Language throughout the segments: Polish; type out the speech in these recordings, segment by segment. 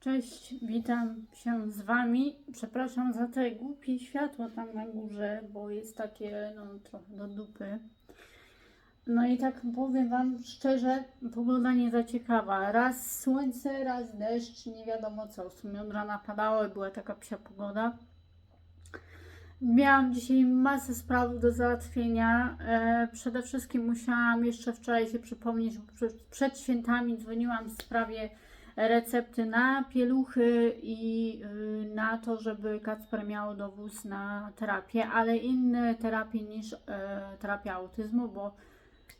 Cześć, witam się z Wami. Przepraszam za te głupie światło tam na górze, bo jest takie, no, trochę do dupy. No i tak powiem Wam szczerze, pogoda nie za ciekawa. Raz słońce, raz deszcz, nie wiadomo co. W sumie od rana padało i była taka psia pogoda. Miałam dzisiaj masę spraw do załatwienia. E, przede wszystkim musiałam jeszcze wczoraj się przypomnieć, bo przed, świętami dzwoniłam w sprawie recepty na pieluchy i y, na to, żeby Kacper miał dowóz na terapię, ale inne terapie niż e, terapia autyzmu, bo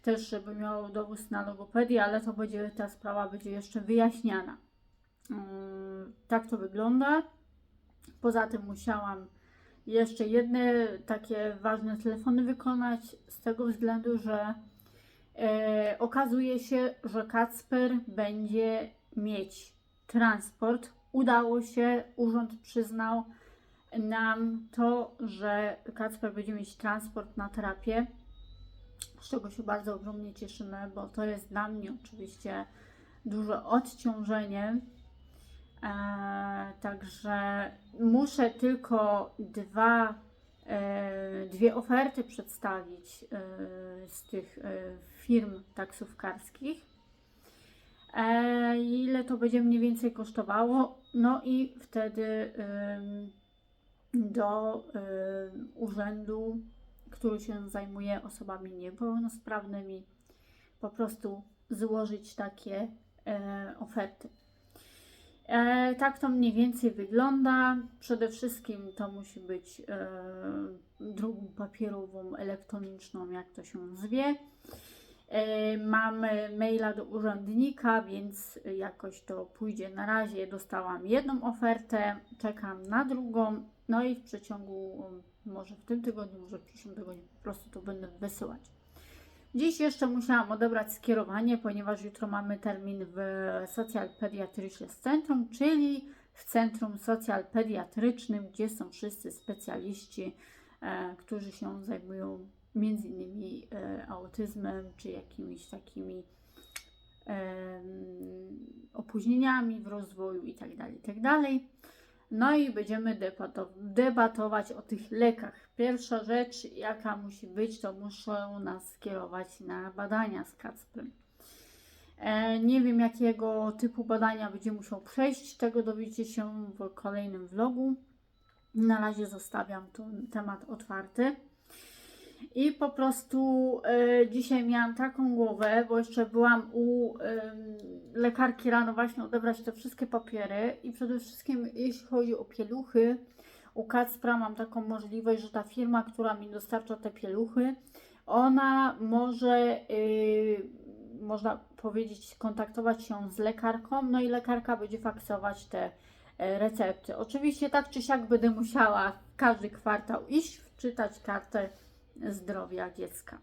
też, żeby miał dowóz na logopedię, ale to będzie, ta sprawa będzie jeszcze wyjaśniana. Mm, Tak to wygląda. Poza tym musiałam jeszcze jedne takie ważne telefony wykonać z tego względu, że e, okazuje się, że Kacper będzie mieć transport. Udało się, urząd przyznał nam to, że Kacper będzie mieć transport na terapię, z czego się bardzo ogromnie cieszymy, bo to jest dla mnie oczywiście duże odciążenie. E, także muszę tylko dwa, e, dwie oferty przedstawić e, z tych e, firm taksówkarskich. E, ile to będzie mniej więcej kosztowało? No i wtedy ym, do ym, urzędu, który się zajmuje osobami niepełnosprawnymi, po prostu złożyć takie e, oferty. E, tak to mniej więcej wygląda. Przede wszystkim to musi być e, drogą papierową, elektroniczną, jak to się zwie. E, Mamy maila do urzędnika, więc jakoś to pójdzie. Na razie dostałam jedną ofertę, czekam na drugą, no i w przeciągu um, może w tym tygodniu, może w przyszłym tygodniu po prostu to będę wysyłać. Dziś jeszcze musiałam odebrać skierowanie, ponieważ jutro mamy termin w Social Pediatrycznym Centrum, czyli w Centrum Social Pediatrycznym, gdzie są wszyscy specjaliści, e, którzy się zajmują między innymi e, autyzmem, czy jakimiś takimi opóźnieniami w rozwoju itd., itd. No i będziemy debato- debatować o tych lekach. Pierwsza rzecz, jaka musi być, to muszą nas skierować na badania z Kacprem. E, nie wiem, jakiego typu badania będzie musiał przejść, tego dowiecie się w kolejnym vlogu. Na razie zostawiam ten temat otwarty. I po prostu e, dzisiaj miałam taką głowę, bo jeszcze byłam u em, lekarki rano właśnie odebrać te wszystkie papiery i przede wszystkim jeśli chodzi o pieluchy, u Kacpra mam taką możliwość, że ta firma, która mi dostarcza te pieluchy, ona może, y, można powiedzieć, kontaktować się z lekarką, no i lekarka będzie faksować te e, recepty. Oczywiście tak czy siak będę musiała każdy kwartał iść, wczytać kartę zdrowia dziecka.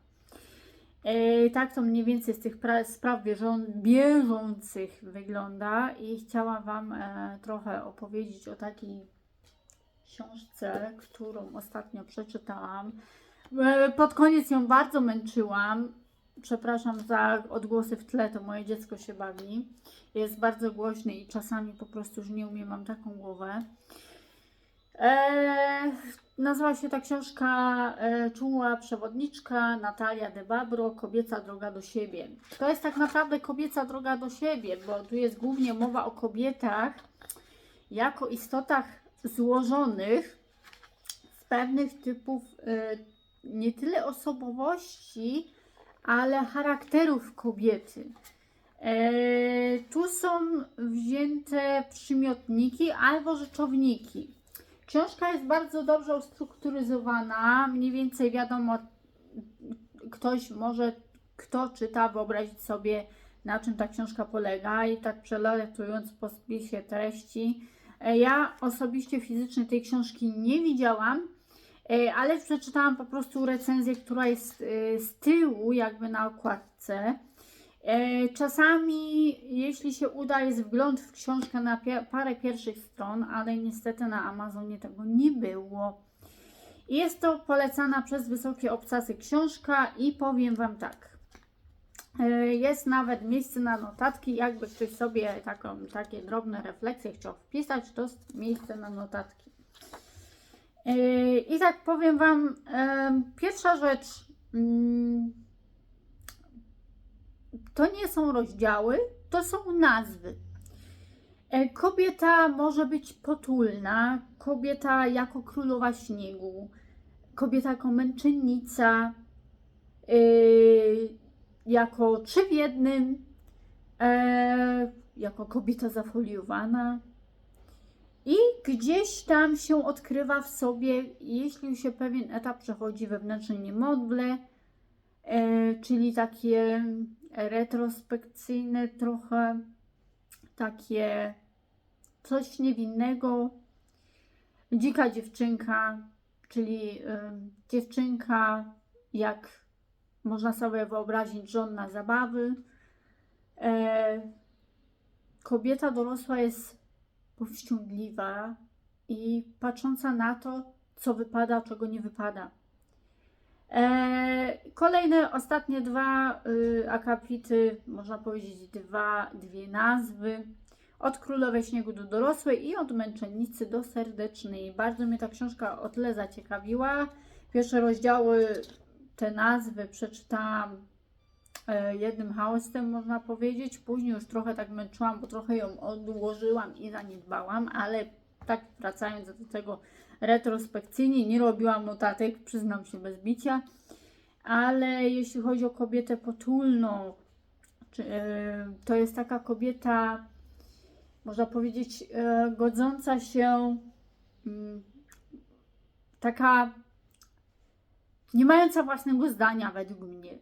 Tak to mniej więcej z tych pra- spraw bieżą- bieżących wygląda i chciałam Wam e, trochę opowiedzieć o takiej książce, którą ostatnio przeczytałam. E, pod koniec ją bardzo męczyłam. Przepraszam za odgłosy w tle, to moje dziecko się bawi. Jest bardzo głośny i czasami po prostu już nie umiem, mam taką głowę. E, nazywa się ta książka e, Czuła przewodniczka Natalia de Babro Kobieca droga do siebie. To jest tak naprawdę kobieca droga do siebie, bo tu jest głównie mowa o kobietach jako istotach złożonych z pewnych typów e, nie tyle osobowości, ale charakterów kobiety. E, tu są wzięte przymiotniki albo rzeczowniki. Książka jest bardzo dobrze ustrukturyzowana, mniej więcej wiadomo, ktoś może, kto czyta, wyobrazić sobie, na czym ta książka polega i tak przelatując po spisie treści. e, Ja osobiście fizycznie tej książki nie widziałam, e, ale przeczytałam po prostu recenzję, która jest e, z tyłu, jakby na okładce. E, Czasami, jeśli się uda, jest wgląd w książkę na parę pierwszych stron, ale niestety na Amazonie tego nie było. Jest to polecana przez wysokie obcasy książka i powiem Wam tak. E, Jest nawet miejsce na notatki, jakby ktoś sobie taką, takie drobne refleksje chciał wpisać, to jest miejsce na notatki. E, I tak powiem Wam, pierwsza rzecz, mm, to nie są rozdziały, to są nazwy. E, Kobieta może być potulna, kobieta jako królowa śniegu, kobieta jako męczennica, yy, jako trzy w jednym, e, jako kobieta zafoliowana. I gdzieś tam się odkrywa w sobie, jeśli się pewien etap przechodzi wewnętrzne niemodlę, e, czyli takie retrospekcyjne trochę, takie coś niewinnego, dzika dziewczynka, czyli dziewczynka, jak można sobie wyobrazić, żonna zabawy. E, kobieta dorosła jest powściągliwa i patrząca na to, co wypada, czego nie wypada. E, kolejne, ostatnie dwa y, akapity, można powiedzieć dwa, dwie nazwy. Od królowej śniegu do dorosłej i od męczennicy do serdecznej. Bardzo mnie ta książka o tyle zaciekawiła. Pierwsze rozdziały, te nazwy przeczytałam e, jednym hałasem, można powiedzieć. Później już trochę tak męczyłam, bo trochę ją odłożyłam i zaniedbałam, ale tak wracając do tego retrospekcyjnie, nie robiłam notatek, przyznam się bez bicia. Ale jeśli chodzi o kobietę potulną, e, to jest taka kobieta, można powiedzieć, e, godząca się, mm, taka nie mająca własnego zdania według mnie.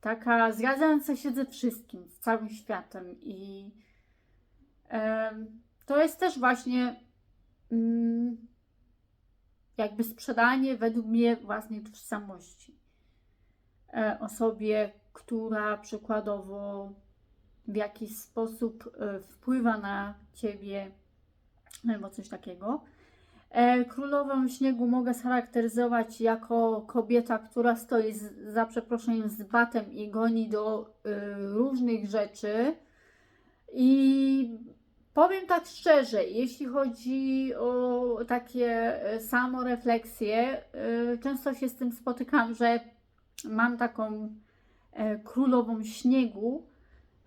Taka zgadzająca się ze wszystkim, z całym światem i to jest też właśnie mm, jakby sprzedanie według mnie własnej tożsamości e, osobie, która przykładowo w jakiś sposób e, wpływa na ciebie albo coś takiego. E, Królową śniegu mogę scharakteryzować jako kobieta, która stoi z, za przeproszeniem z batem i goni do różnych rzeczy. I powiem tak szczerze, jeśli chodzi o takie e, samorefleksje, y, często się z tym spotykam, że mam taką e, królową śniegu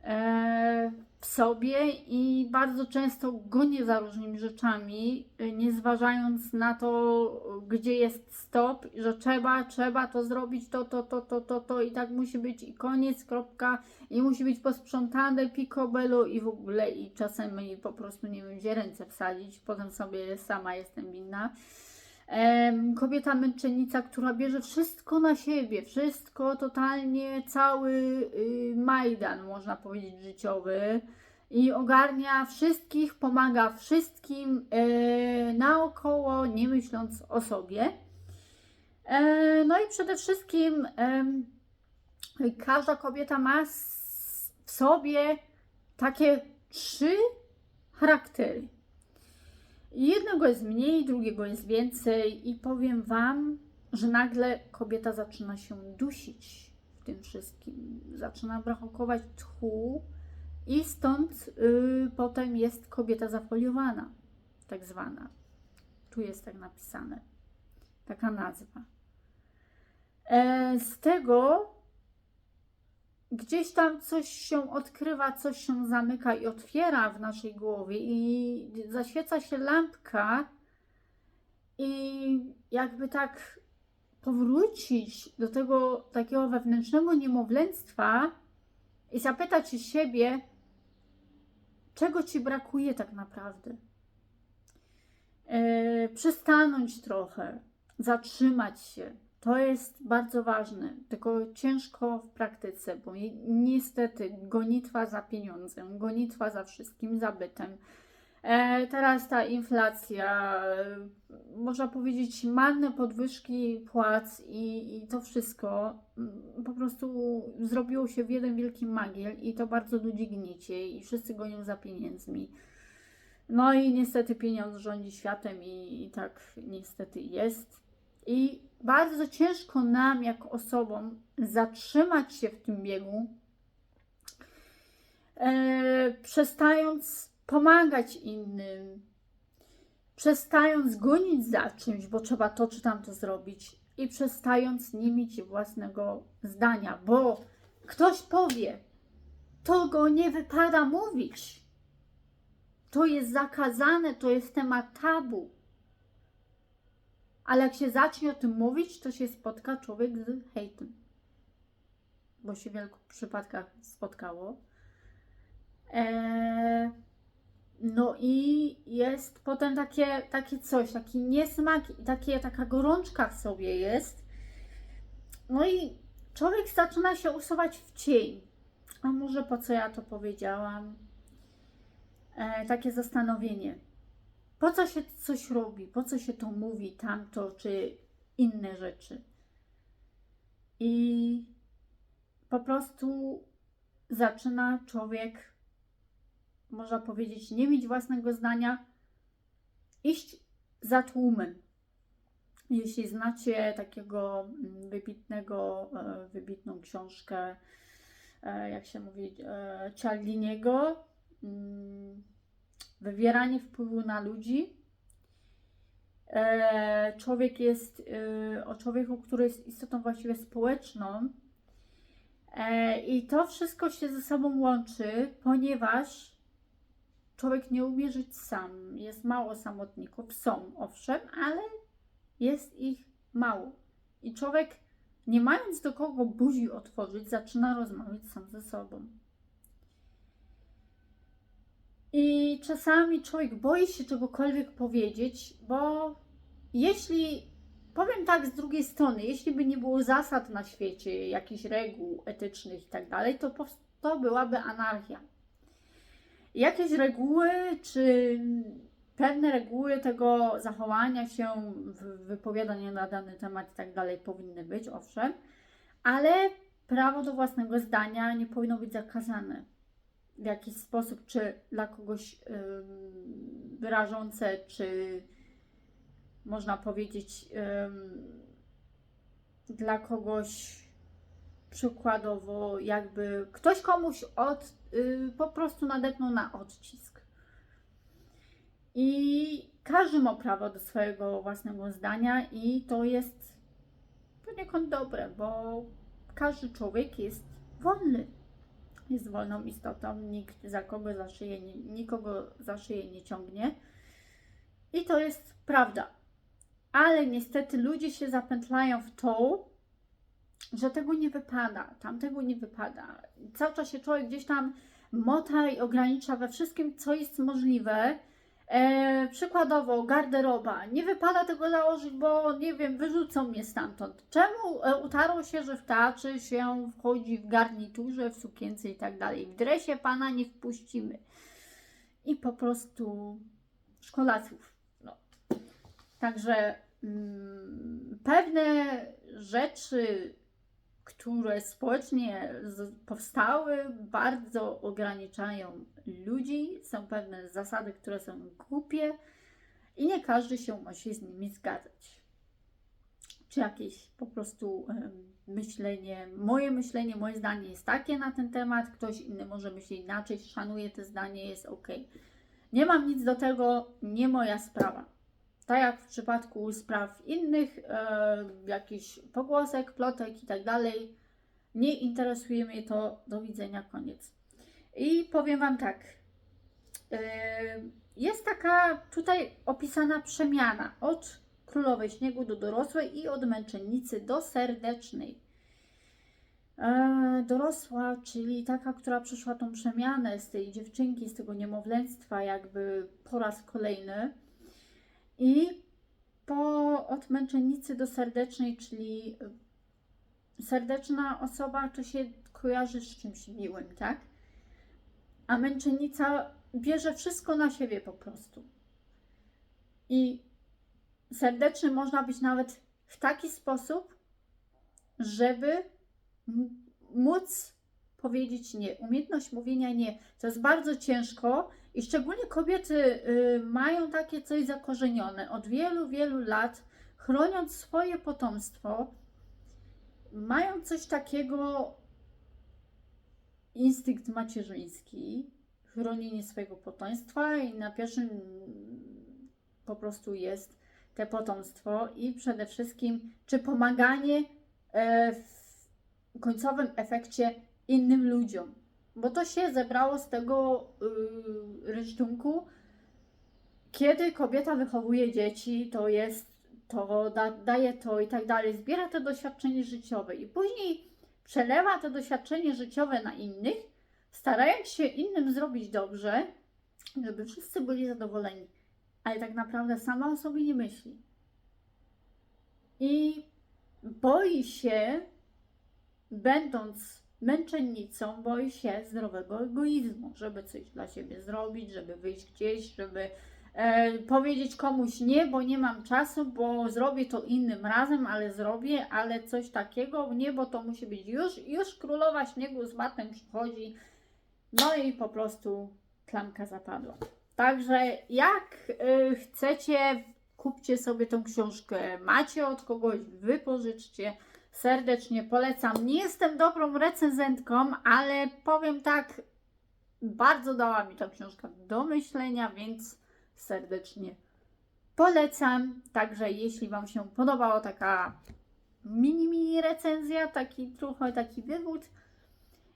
e, w sobie i bardzo często gonię za różnymi rzeczami, y, nie zważając na to, gdzie jest stop, że trzeba, trzeba to zrobić, to, to, to, to, to, to i tak musi być i koniec, kropka, i musi być posprzątane, picobello i w ogóle i czasem po prostu nie wiem, gdzie ręce wsadzić, potem sobie sama jestem winna. Kobieta męczennica, która bierze wszystko na siebie, wszystko totalnie, cały y, Majdan, można powiedzieć, życiowy i ogarnia wszystkich, pomaga wszystkim y, naokoło, nie myśląc o sobie. E, no i przede wszystkim każda kobieta ma w sobie takie trzy charaktery. Jednego jest mniej, drugiego jest więcej, i powiem Wam, że nagle kobieta zaczyna się dusić w tym wszystkim. Zaczyna brakować tchu, i stąd y, potem jest kobieta zafoliowana, tak zwana. Tu jest tak napisane, taka nazwa. E, z tego gdzieś tam coś się odkrywa, coś się zamyka i otwiera w naszej głowie i zaświeca się lampka i jakby tak powrócić do tego takiego wewnętrznego niemowlęctwa i zapytać się siebie, czego ci brakuje tak naprawdę. E, przystanąć trochę, zatrzymać się. To jest bardzo ważne, tylko ciężko w praktyce, bo ni- niestety gonitwa za pieniądzem, gonitwa za wszystkim, za bytem. E, teraz ta inflacja, można powiedzieć, marne podwyżki płac i, i to wszystko mm, po prostu zrobiło się w jeden wielki magiel i to bardzo ludzi gniecie i wszyscy gonią za pieniędzmi. No i niestety pieniądz rządzi światem i, i tak niestety jest. I bardzo ciężko nam, jako osobom, zatrzymać się w tym biegu e, przestając pomagać innym, przestając gonić za czymś, bo trzeba to czy tamto zrobić i przestając nie mieć własnego zdania, bo ktoś powie, to go nie wypada mówić. To jest zakazane, to jest temat tabu. Ale jak się zacznie o tym mówić, to się spotka człowiek z hejtem. Bo się w wielu przypadkach spotkało. Eee, no i jest potem takie, takie coś, taki niesmak takie, taka gorączka w sobie jest. No i człowiek zaczyna się usuwać w cień. A może po co ja to powiedziałam? E, takie zastanowienie. Po co się coś robi? Po co się to mówi, tamto czy inne rzeczy? I po prostu zaczyna człowiek można powiedzieć, nie mieć własnego zdania, iść za tłumem. Jeśli znacie takiego mm, wybitnego, e, wybitną książkę, e, jak się mówi, e, Cialdiniego, mm, Wywieranie wpływu na ludzi. Człowiek jest o człowieku, który jest istotą właściwie społeczną. I to wszystko się ze sobą łączy, ponieważ człowiek nie umie żyć sam. Jest mało samotników, są owszem, ale jest ich mało. I człowiek, nie mając do kogo buzi otworzyć, zaczyna rozmawiać sam ze sobą. I czasami człowiek boi się czegokolwiek powiedzieć, bo jeśli, powiem tak z drugiej strony, jeśli by nie było zasad na świecie, jakichś reguł etycznych i tak dalej, to, to byłaby anarchia. Jakieś reguły, czy pewne reguły tego zachowania się, wypowiadania na dany temat i tak dalej powinny być, owszem, ale prawo do własnego zdania nie powinno być zakazane w jakiś sposób, czy dla kogoś yy, rażące, czy można powiedzieć dla kogoś przykładowo jakby ktoś komuś od, yy, po prostu nadepnął na odcisk. I każdy ma prawo do swojego własnego zdania i to jest poniekąd dobre, bo każdy człowiek jest wolny. Jest wolną istotą, nikt za kogo za szyję, nikogo za szyję nie ciągnie. I to jest prawda. Ale niestety ludzie się zapętlają w to, że tego nie wypada, tamtego nie wypada. Cały czas się człowiek gdzieś tam mota i ogranicza we wszystkim, co jest możliwe. E, przykładowo, garderoba. Nie wypada tego założyć, bo nie wiem, wyrzucą mnie stamtąd. Czemu e, utarło się, że w teatrze się wchodzi w garniturze, w sukience i tak dalej? W dresie pana nie wpuścimy. I po prostu szkolaców. No. Także mm, pewne rzeczy które społecznie powstały, bardzo ograniczają ludzi. Są pewne zasady, które są głupie i nie każdy się musi z nimi zgadzać. Czy jakieś po prostu myślenie, moje myślenie, moje zdanie jest takie na ten temat, ktoś inny może myśleć inaczej, szanuje to zdanie, jest ok. Nie mam nic do tego, nie moja sprawa. Tak jak w przypadku spraw innych, e, jakichś pogłosek, plotek i tak dalej, nie interesuje mnie to, do widzenia, koniec. I powiem Wam tak, e, jest taka tutaj opisana przemiana od królowej śniegu do dorosłej i od męczennicy do serdecznej. E, dorosła, czyli taka, która przeszła tą przemianę z tej dziewczynki, z tego niemowlęctwa, jakby po raz kolejny i po od męczennicy do serdecznej, czyli serdeczna osoba to się kojarzy z czymś miłym, tak? A męczennica bierze wszystko na siebie po prostu. I serdeczny można być nawet w taki sposób, żeby móc powiedzieć nie. Umiejętność mówienia nie. To jest bardzo ciężko i szczególnie kobiety y, mają takie coś zakorzenione od wielu, wielu lat, chroniąc swoje potomstwo, mają coś takiego instynkt macierzyński, chronienie swojego potomstwa i na pierwszym po prostu jest te potomstwo i przede wszystkim, czy pomaganie e, w końcowym efekcie innym ludziom. Bo to się zebrało z tego yy, kiedy kobieta wychowuje dzieci, to jest to, da, daje to i tak dalej, zbiera te doświadczenie życiowe i później przelewa to doświadczenie życiowe na innych, starając się innym zrobić dobrze, żeby wszyscy byli zadowoleni, ale tak naprawdę sama o sobie nie myśli. I boi się, będąc męczennicą, boi się zdrowego egoizmu, żeby coś dla siebie zrobić, żeby wyjść gdzieś, żeby e, powiedzieć komuś nie, bo nie mam czasu, bo zrobię to innym razem, ale zrobię, ale coś takiego, nie, bo to musi być już, już królowa śniegu z batem przychodzi, no i po prostu klamka zapadła. Także jak y, chcecie, kupcie sobie tą książkę, macie od kogoś, wypożyczcie. Serdecznie polecam. Nie jestem dobrą recenzentką, ale powiem tak, bardzo dała mi ta książka do myślenia, więc serdecznie polecam. Także jeśli Wam się podobała taka mini, mini recenzja, taki trochę taki wywód,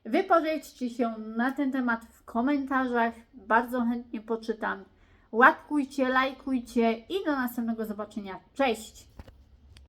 wypowiedzcie się na ten temat w komentarzach. Bardzo chętnie poczytam. Łapkujcie, lajkujcie i do następnego zobaczenia. Cześć!